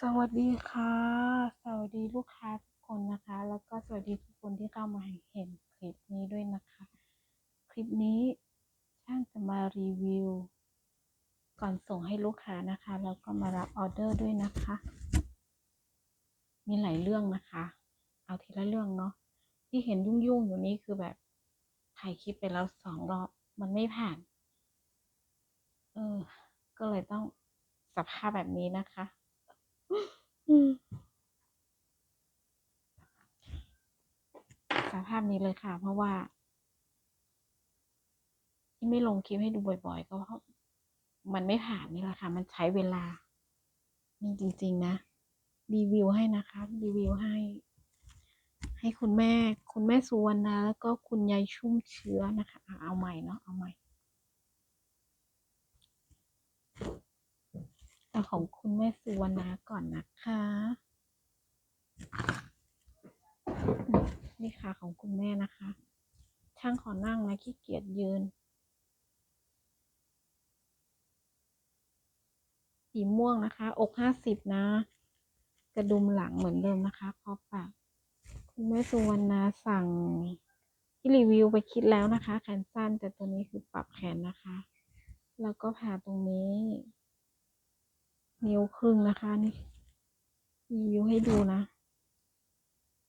สวัสดีค่ะ สวัสดีลูกค้าทุกคนนะคะ แล้วก็สวัสดีทุกคนที่เข้ามาเห็นคลิปนี้ด้วยนะคะ คลิปนี้ช่างจะมารีวิว ก่อนส่งให้ลูกค้านะคะ แล้วก็มารับออเดอร์ด้วยนะคะ มีหลายเรื่องนะคะ เอาทีละเรื่องเนาะที่เห็นยุ่งๆอยู่นี้คือแบบถ่ายคลิปไปแล้วสองรอบมันไม่ผ่าน เออ ก็เลยต้องสภาพแบบนี้นะคะ สภาพนี้เลยค่ะ เพราะว่า ที่ไม่ลงคลิปให้ดูบ่อย ๆ ก็เพราะมันไม่ผ่านนี่แหละค่ะ มันใช้เวลา นี่จริง ๆ นะ รีวิวให้นะคะ รีวิวให้ ให้คุณแม่ คุณแม่สุวรรณาแล้วก็คุณยายชุ่มเชื้อนะคะอะเอาใหม่เนาะ เอาใหม่ เอาของคุณแม่สุวรรณาก่อนนะคะ นี่ค่ะของคุณแม่นะคะ ช่างขอนั่งนะขี้เกียจยืน สีม่วงนะคะ อกห้าสิบนะ กระดุมหลังเหมือนเดิมนะคะพอปากคุณแม่สุวรรณาสั่งที่รีวิวไปคิดแล้วนะคะ แขนสั้นแต่ตัวนี้คือปรับแขนนะคะ แล้วก็ผ่าตรงนี้ นิ้วครึ่งนะคะนี่รีวิวให้ดูนะ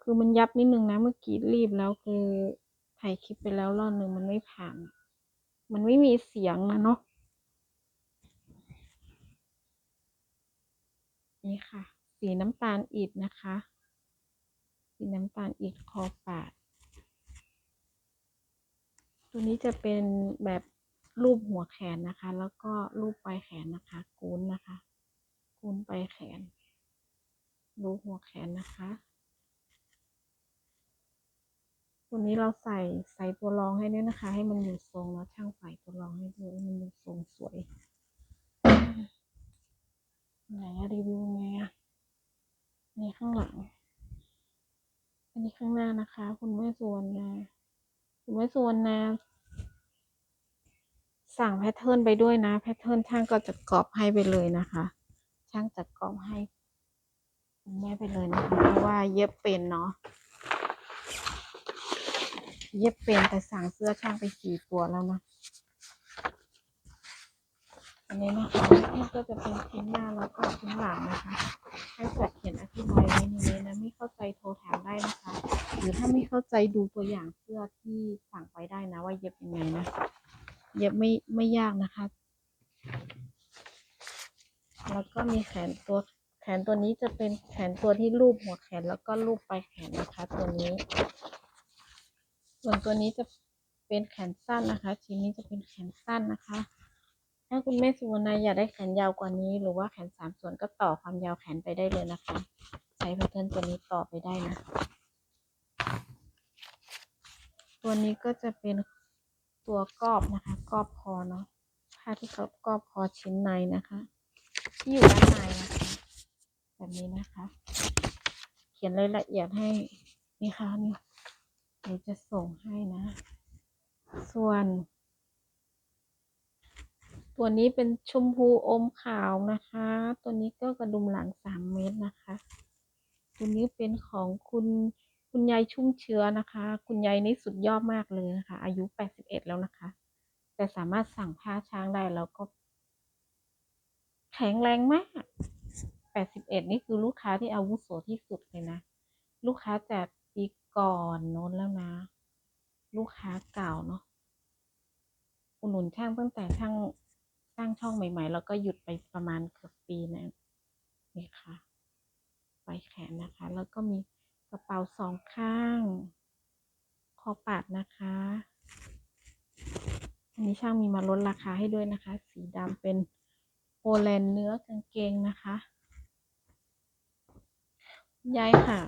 คือมันยับนิดนึงนะ เมื่อกี้รีบแล้วคือถ่ายคลิปไปแล้วรอบหนึ่งมันไม่ผ่าน มันไม่มีเสียงนะเนาะนี่ค่ะ สีน้ำตาลอิฐนะคะ สีน้ำตาลอิฐคอปาด ตัวนี้จะเป็นแบบรูปหัวแขนนะคะ แล้วก็รูปปลายแขนนะคะ กูนนะคะ กูนปแขน รูหัวแขนนะคะ ตัวนี้เราใส่ใส่ตัวรองให้ด้วยนะคะ ให้มันอยู่ทรงแล้วช่างใส่ตัวรองให้ด้วยมันอยู่ทรงสวยไหนรีวิวไงอะนี่ข้างหลัง อันนี้ข้างหน้านะคะ คุณแม่สวรรณาคุณแม่สวรรณาสั่งแพทเทิร์นไปด้วยนะ แพทเทิร์นช่างก็จะกรอบให้ไปเลยนะคะ ช่างจัดกรอบให้คุณแม่ไปเลยนะคะ เพราะว่าเย็บเป็นเนาะ เย็บเป็นแต่สั่งเสื้อช่างไปสี่ตัวแล้วนะ อันนี้นะคะนี่ก็จะเป็นชิ้นหน้าแล้วก็ชิ้นหลังนะคะ ให้กดเขียนอธิบายไว้ในนี้นะ ไม่เข้าใจโทรถามได้นะคะ หรือถ้าไม่เข้าใจดูตัวอย่างเสื้อที่สั่งไปได้นะว่าเย็บยังไงนะ เย็บไม่ไม่ยากนะคะ แล้วก็มีแขนตัวแขนตัวนี้จะเป็นแขนตัวที่รูปหัวแขนแล้วก็รูปปลายแขนนะคะ ตัวนี้ ส่วนตัวนี้จะเป็นแขนสั้นนะคะชิ้นนี้จะเป็นแขนสั้นนะคะ ถ้าคุณแม่สุวรรณาอยากได้แขนยาวกว่านี้ หรือว่าแขนสามส่วนก็ต่อความยาวแขนไปได้เลยนะคะ ใช้แพทเทิร์นตัวนี้ต่อไปได้นะ ตัวนี้ก็จะเป็นตัวกรอบนะคะกรอบคอเนาะผ้าที่เขากรอบคอชิ้นในนะคะ ที่อยู่ด้านในนะคะแบบนี้นะคะ เขียนรายละเอียดให้นี่ค่ะนี่เดี๋ยวจะส่งให้นะ ส่วน ตัวนี้เป็นชมพูอมขาวนะคะ ตัวนี้ก็กระดุมหลังสามเมตรนะคะ ตัวนี้เป็นของคุณคุณยายชุ่มเชื้อนะคะ คุณยายนี่สุดยอดมากเลยนะคะ อายุแปดสิบเอ็ดแล้วนะคะ แต่สามารถสั่งผ้าช้างได้แล้วก็ แข็งแรงมากแปดสิบเอ็ดนี่คือลูกค้าที่อาวุโสที่สุดเลยนะ ลูกค้าจากปีก่อนโน้นแล้วนะ ลูกค้าเก่าเนาะ อุดหนุนช่างตั้งแต่ช่างสร้างช่องใหม่ ๆ แล้วก็หยุดไปประมาณเกือบปีนะนี่ค่ะปลายแขนนะคะ แล้วก็มีกระเป๋าสองข้าง คอปาดนะคะ อันนี้ช่างมีมาลดราคาให้ด้วยนะคะ สีดำเป็น แลนด์เนื้อกางเกงนะคะยายขา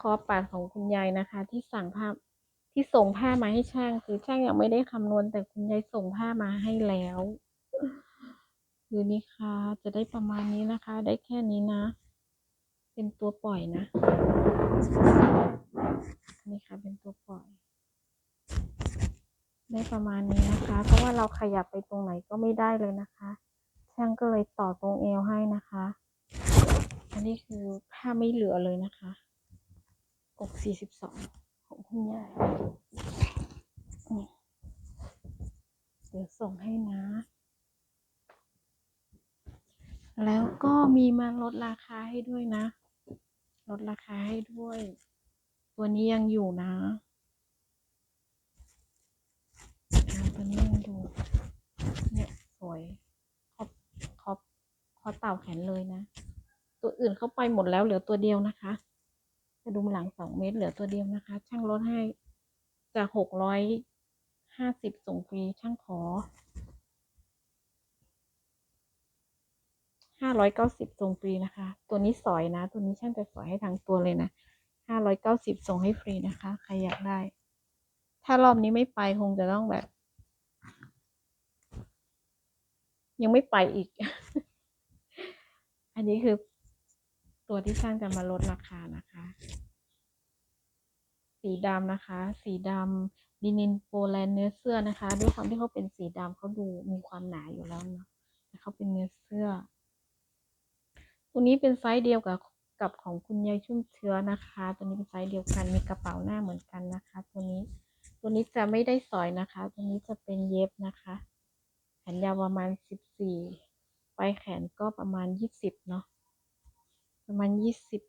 คอปาดของคุณยายนะคะ ที่สั่งผ้าที่ส่งผ้ามาให้ช่างคือช่างยังไม่ได้คำนวณแต่คุณยายส่งผ้ามาให้แล้วคือนี่ค่ะจะได้ประมาณนี้นะคะ ได้แค่นี้นะ เป็นตัวปล่อยนะ นี่ค่ะเป็นตัวปล่อย ได้ประมาณนี้นะคะ เพราะว่าเราขยับไปตรงไหนก็ไม่ได้เลยนะคะ ช่างก็เลยต่อตรงเอวให้นะคะ อันนี้คือผ้าไม่เหลือเลยนะคะอกสี่สิบสองของคุณยายเดี๋ยวส่งให้นะ แล้วก็มีมาลดราคาให้ด้วยนะ ลดราคาให้ด้วย ตัวนี้ยังอยู่นะ อ่าตัวนี้ยังอยู่เนี่ยสวยคอบคอบคอเต่าแขนเลยนะ ตัวอื่นเข้าไปหมดแล้วเหลือตัวเดียวนะคะกระดุมหลังสองเมตรเหลือตัวเดียวนะคะ ช่างลดให้จากหกร้อยห้าสิบส่งฟรีช่างขอห้าร้อยเก้าสิบส่งฟรีนะคะ ตัวนี้สอยนะ ตัวนี้ช่างจะสอยให้ทางตัวเลยนะห้าร้อยเก้าสิบส่งให้ฟรีนะคะ ใครอยากได้ ถ้ารอบนี้ไม่ไปคงจะต้องแบบ ยังไม่ไปอีก อันนี้คือตัวที่ช่างจะมาลดราคานะคะ สีดำนะคะ สีดำดินินโปแลนเนื้อเสื้อนะคะ ด้วยความที่เขาเป็นสีดำเขาดูมีความหนาอยู่แล้วเนาะแต่เขาเป็นเนื้อเสื้อ ตัวนี้เป็นไซส์เดียวกับกับของคุณยายชุ่มเชื้อนะคะ ตัวนี้เป็นไซส์เดียวกัน มีกระเป๋าหน้าเหมือนกันนะคะ ตัวนี้ ตัวนี้จะไม่ได้สอยนะคะ ตัวนี้จะเป็นเย็บนะคะ แขนยาวประมาณสิบสี่ปลายแขนก็ประมาณยี่สิบเนาะ ประมาณยี่สิบ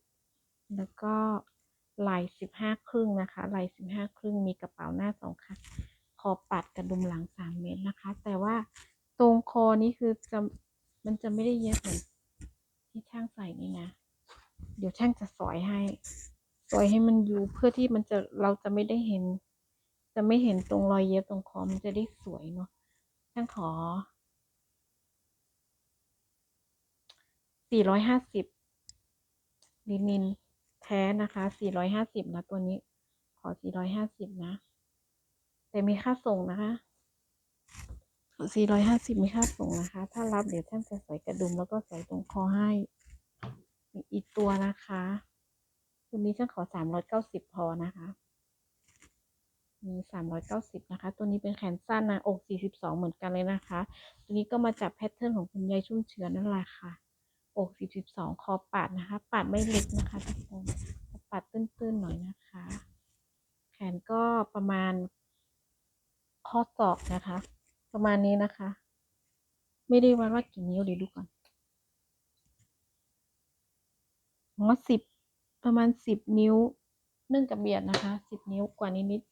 แล้วก็ไหล่สิบห้าครึ่งนะคะ ไหล่สิบห้าครึ่งมีกระเป๋าหน้าสองข้างคอปัดกระดุมหลังสามเมตรนะคะ แต่ว่าตรงคอนี้คือจะมันจะไม่ได้เย็บเหมือนที่ช่างใส่นี่นะ เดี๋ยวช่างจะสอยให้ สอยให้มันอยู่เพื่อที่มันจะเราจะไม่ได้เห็น จะไม่เห็นตรงรอยเย็บตรงคอมันจะได้สวยเนาะ ช่างขอสี่ร้อยห้าสิบลินินแท้นะคะสี่ร้อยห้าสิบนะตัวนี้ ขอสี่ร้อยห้าสิบนะ แต่มีค่าส่งนะคะสี่ร้อยห้าสิบมีค่าส่งนะคะ ถ้ารับเดี๋ยวท่านจะใส่กระดุมแล้วก็ใส่ตรงคอให้ มีอีกตัวนะคะ ตัวนี้ฉันขอสามร้อยเก้าสิบพอนะคะ มีสามร้อยเก้าสิบนะคะ ตัวนี้เป็นแขนสั้นนะอกสี่สิบสองเหมือนกันเลยนะคะ ตัวนี้ก็มาจากแพทเทิร์นของคุณยายชุ่มเชื้อนั่นแหละค่ะ อกสี่สิบสองคอปาดนะคะ ปาดไม่เล็กนะคะทุกคนปาดตื้นๆหน่อยนะคะ แขนก็ประมาณข้อศอกนะคะ ประมาณนี้นะคะ ไม่ได้วัดว่ากี่นิ้วเดี๋ยวดูก่อนอ๋อสิบประมาณสิบนิ้ว เนึ่องกับเบียดนะคะสิบนิ้วกว่านิดๆ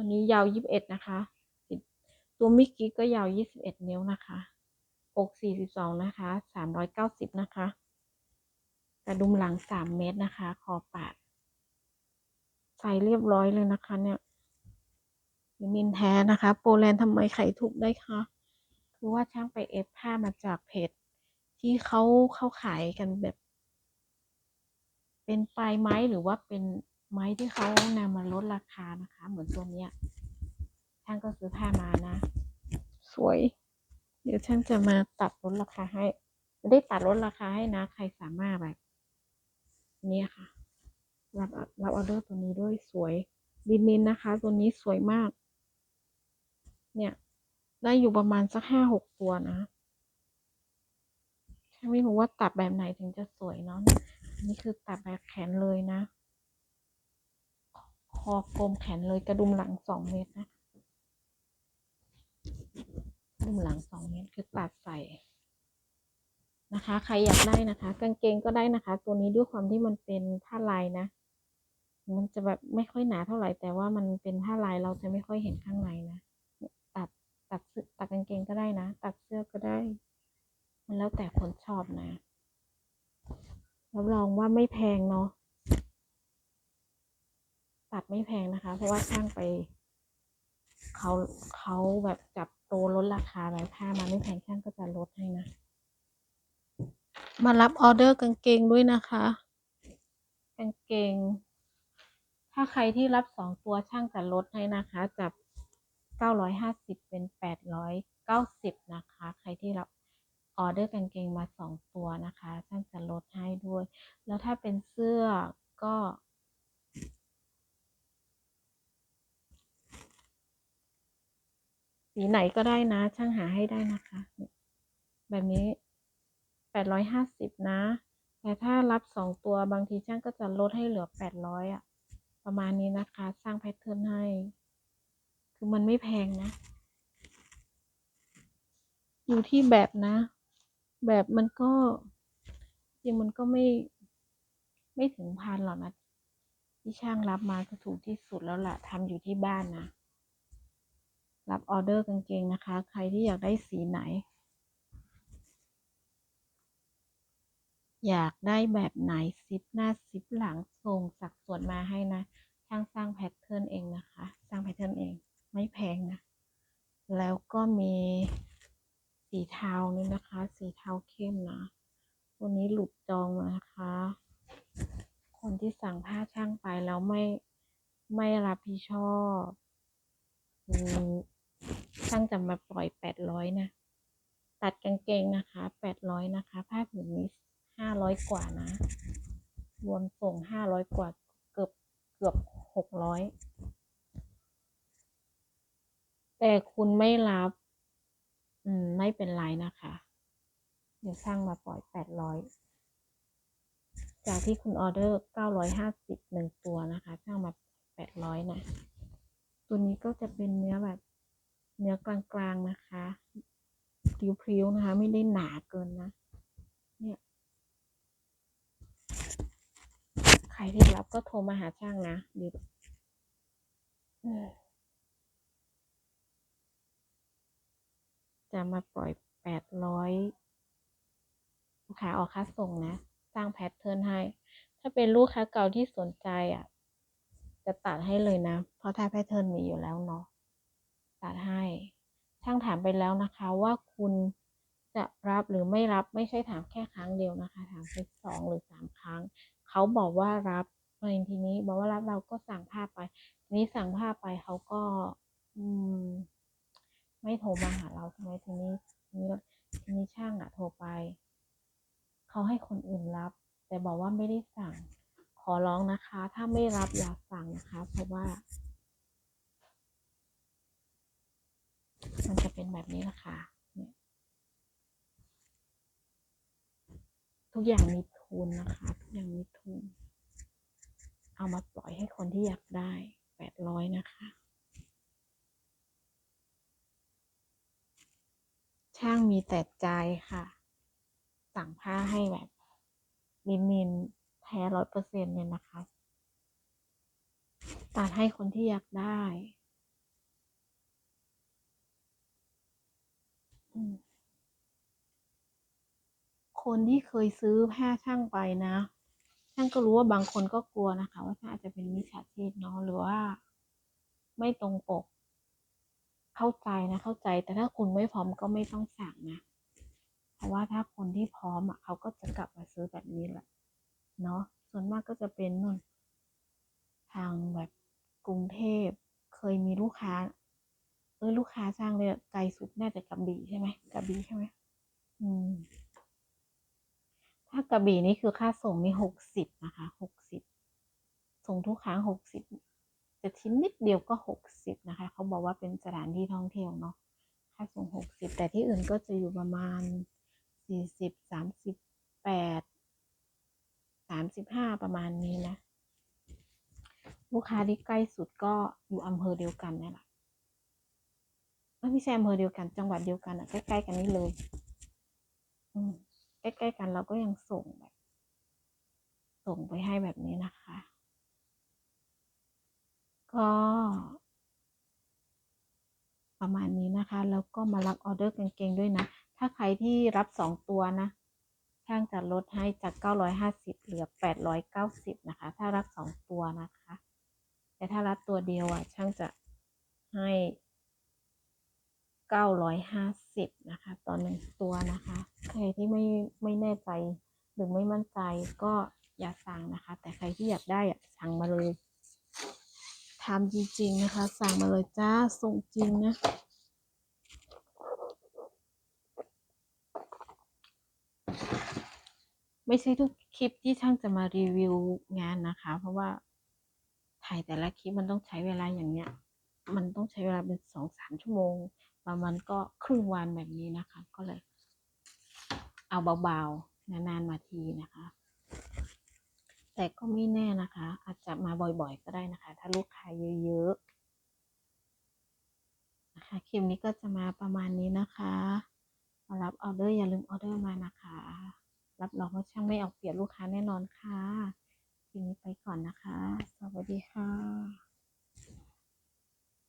ตัวนี้ยาวยี่สิบเอ็ดนะคะ ตัวมิกกี้ก็ยาวยี่สิบเอ็ดนิ้วนะคะอกสี่สิบสองนะคะสามร้อยเก้าสิบนะคะกระดุมหลังสามเมตรนะคะ คอปาด ใส่เรียบร้อยเลยนะคะ เนี่ยมินแท้นะคะ โปแลนด์ทำไมไข่ถูกได้คะคือว่าช่างไปเอฟผ้ามาจากเพจที่เขาเข้าขายกันแบบ เป็นปลายไม้หรือว่าเป็น ไม้ที่เขานำมาลดราคานะคะ เหมือนตัวเนี้ยช่างก็ซื้อผ้ามานะ สวย เดี๋ยวช่างจะมาตัดลดราคาให้ไม่ได้ตัดลดราคาให้นะ ใครสามารถแบบนี่ค่ะ รับรับออเดอร์ตัวนี้ด้วยสวยดินนินนะคะ ตัวนี้สวยมาก เนี่ย ได้อยู่ประมาณสักห้าหกตัวนะช่างไม่รู้ว่าตัดแบบไหนถึงจะสวยเนาะนี่คือตัดแบบแขนเลยนะ คอกลมแขนเลยกระดุมหลังสองเมตรนะกระดุมหลังสองเมตรคือตัดใส่นะคะ ใครอยากได้นะคะ กางเกงก็ได้นะคะ ตัวนี้ด้วยความที่มันเป็นผ้าลายนะ มันจะแบบไม่ค่อยหนาเท่าไหร่ แต่ว่ามันเป็นผ้าลายเราจะไม่ค่อยเห็นข้างในนะตัดตัดตัดกางเกงก็ได้นะ ตัดเสื้อก็ได้ มันแล้วแต่คนชอบนะรับรองว่าไม่แพงเนาะ ตัดไม่แพงนะคะ เพราะว่าช่างไปเขาเขาแบบจับโตลดราคาไว้ผ้ามาไม่แพงช่างก็จะลดให้นะ มารับออเดอร์กางเกงด้วยนะคะ กางเกง ถ้าใครที่รับสองตัวช่างจะลดให้นะคะจากเก้าร้อยห้าสิบเป็นแปดร้อยเก้าสิบนะคะ ใครที่รับออเดอร์กางเกงมาสองตัวนะคะช่างจะลดให้ด้วย แล้วถ้าเป็นเสื้อก็ สีไหนก็ได้นะ ช่างหาให้ได้นะคะ แบบนี้แปดร้อยห้าสิบนะ แต่ถ้ารับสองตัวบางทีช่างก็จะลดให้เหลือแปดร้อยอะประมาณนี้นะคะ สร้างแพทเทิร์นให้ คือมันไม่แพงนะ อยู่ที่แบบนะ แบบมันก็จริงมันก็ไม่ไม่ถึงพันหรอกนะที่ช่างรับมาก็ถูกที่สุดแล้วล่ะทำอยู่ที่บ้านนะ รับออเดอร์กางเกงนะคะ ใครที่อยากได้สีไหน อยากได้แบบไหนซิปหน้าซิปหลังส่งสัดส่วนมาให้นะช่างสร้างแพทเทิร์นเองนะคะ สร้างแพทเทิร์นเองไม่แพงนะ แล้วก็มีสีเทานี่นะคะ สีเทาเข้มนะตัวนี้หลุดจองมานะคะ คนที่สั่งผ้าช่างไปแล้วไม่ไม่รับผิดชอบคือ ช่างจะมาปล่อยแปดร้อยนะ ตัดกางเกงนะคะแปดร้อยนะคะ ผ้าผืนนี้ห้าร้อยกว่านะ รวมส่งห้าร้อยกว่าเกือบเกือบหกร้อยแต่คุณไม่รับ อืม ไม่เป็นไรนะคะ เดี๋ยวช่างมาปล่อยแปดร้อยจากที่คุณออเดอร์เก้าร้อยห้าสิบหนึ่งตัวนะคะช่างมาแปดร้อยนะ ตัวนี้ก็จะเป็นเนื้อแบบ เนื้อกลางๆนะคะพริ้วๆนะคะ ไม่ได้หนาเกินนะเนี่ยใครที่รับก็โทรมาหาช่างนะเดี๋ยวจะมาปล่อยแปดร้อยลูกค้าออกค่าส่งนะ สร้างแพทเทิร์นให้ ถ้าเป็นลูกค้าเก่าที่สนใจอะ จะตัดให้เลยนะ เพราะถ้าแพทเทิร์นมีอยู่แล้วเนาะ ตัดให้ช่างถามไปแล้วนะคะ ว่าคุณจะรับหรือไม่รับไม่ใช่ถามแค่ครั้งเดียวนะคะ ถามไปสองหรือสามครั้ง เขาบอกว่ารับในทีนี้บอกว่ารับเราก็สั่งผ้าไปทีนี้สั่งผ้าไปเขาก็ อืม ไม่โทรมาหาเราใช่ไหมทีนี้ทีนี้ทีนี้ช่างอะโทรไป เขาให้คนอื่นรับ แต่บอกว่าไม่ได้สั่ง ขอร้องนะคะ ถ้าไม่รับอย่าสั่งนะคะ เพราะว่า มันจะเป็นแบบนี้นะคะเนี่ยทุกอย่างมีทุนนะคะ ทุกอย่างมีทุน เอามาปล่อยให้คนที่อยากได้แปดร้อยนะคะ ช่างมีแต่ใจค่ะ สั่งผ้าให้แบบลินินแท้ร้อยเปอร์เซ็นต์เนี่ยนะคะ ตัดให้คนที่อยากได้อืม คนที่เคยซื้อผ้าช่างไปนะ ช่างก็รู้ว่าบางคนก็กลัวนะคะ ว่าช่างอาจจะเป็นมิจฉาชีพเนาะหรือว่า ไม่ตรงปก เข้าใจนะ เข้าใจ แต่ถ้าคุณไม่พร้อมก็ไม่ต้องสั่งนะ เพราะว่าถ้าคนที่พร้อมอะเขาก็จะกลับมาซื้อแบบนี้แหละ เนาะส่วนมากก็จะเป็นนู่น ทางแบบกรุงเทพเคยมีลูกค้า เออลูกค้าสร้างเลยไกลสุดน่าจะกระบี่ใช่ไหมกระบี่ใช่ไหมอืม ถ้ากระบี่นี่คือค่าส่งนี่หกสิบนะคะหกสิบส่งทุกครั้งหกสิบแต่ชิ้นนิดเดียวก็หกสิบนะคะ เขาบอกว่าเป็นสถานที่ท่องเที่ยวเนาะค่าส่งหกสิบแต่ที่อื่นก็จะอยู่ประมาณสี่สิบสามสิบแปดสามสิบห้าประมาณนี้นะ ลูกค้าที่ใกล้สุดก็อยู่อำเภอเดียวกันนี่แหละ ไม่ใช่อำเภอเดียวกัน จังหวัดเดียวกันอะใกล้ๆกันนี่เลยอืมใกล้ๆกันเราก็ยังส่งแบบ ส่งไปให้แบบนี้นะคะ ก็ประมาณนี้นะคะ แล้วก็มารับออเดอร์กางเกงด้วยนะ ถ้าใครที่รับสองตัวนะช่างจะลดให้จาก 950 เหลือ 890 นะคะ ถ้ารับสองตัวนะคะ แต่ถ้ารับตัวเดียวอะช่างจะให้ 950 นะคะต่อหนึ่งตัวนะคะ ใครที่ไม่ไม่แน่ใจหรือไม่มั่นใจก็อย่าสั่งนะคะ แต่ใครที่อยากได้อะสั่งมาเลยทำจริงๆนะคะ สั่งมาเลยจ้าส่งจริงนะไม่ใช่ทุกคลิปที่ช่างจะมารีวิวงานนะคะ เพราะว่าถ่ายแต่ละคลิปมันต้องใช้เวลาอย่างเนี้ย มันต้องใช้เวลาเป็นสองสามชั่วโมง บางวันก็ครึ่งวันแบบนี้นะคะ ก็เลย เอาเบาๆ นานๆมาทีนะคะ แต่ก็ไม่แน่นะคะ อาจจะมาบ่อยๆ ก็ได้นะคะ ถ้าลูกค้าเยอะๆนะคะคลิปนี้ก็จะมาประมาณนี้นะคะรับออเดอร์อย่าลืมออเดอร์มานะคะ รับรองว่าช่างไม่เอาเปรียบลูกค้าแน่นอนค่ะคลิปนี้ไปก่อนนะคะ สวัสดีค่ะ